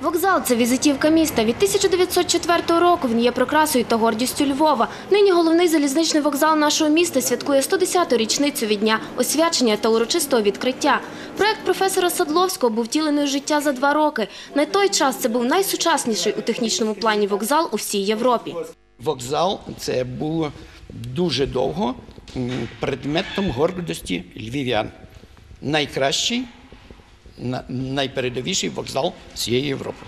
Вокзал це візитівка міста. Від 1904 року він є прикрасою та гордістю Львова. Нині головний залізничний вокзал нашого міста святкує 110-ту річницю від дня освячення та урочистого відкриття. Проект професора Садловського був втілений життя за два роки. На той час це був найсучасніший у технічному плані вокзал у всій Європі. Вокзал це було дуже довго предметом гордості львів'ян. Найкращий, на- найпередовіший вокзал всієї Європи.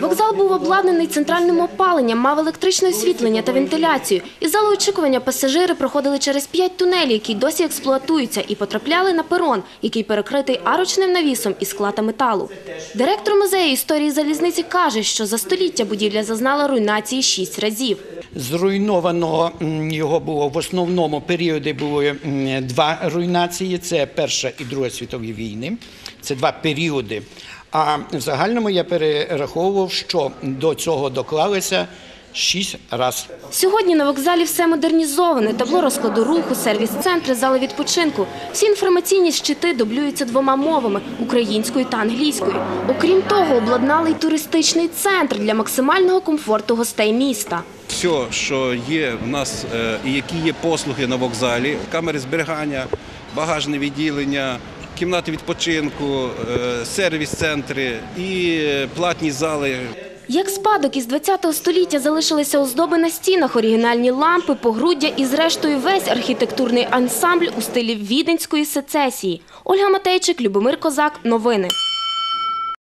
Вокзал був обладнаний центральним опаленням, мав електричне освітлення та вентиляцію. Із залу очікування пасажири проходили через п'ять тунелів, які досі експлуатуються, і потрапляли на перон, який перекритий арочним навісом із скла та металу. Директор музею історії залізниці каже, що за століття будівля зазнала руйнації шість разів. Зруйновано його було в основному періоди були два руйнації: це Перша і Друга світові війни. Це два періоди. А в загальному я перераховував, що до цього доклалися шість разів. Сьогодні на вокзалі все модернізоване, табло розкладу руху, сервіс-центри, зали відпочинку. Всі інформаційні щити дублюються двома мовами – українською та англійською. Окрім того, обладнали й туристичний центр для максимального комфорту гостей міста. Все, що є в нас е, і які є послуги на вокзалі, камери зберігання, багажне відділення, кімнати відпочинку, е, сервіс-центри і е, платні зали. Як спадок із 20 століття залишилися оздоби на стінах, оригінальні лампи, погруддя і зрештою весь архітектурний ансамбль у стилі віденської сецесії. Ольга Матейчик, Любомир Козак. Новини.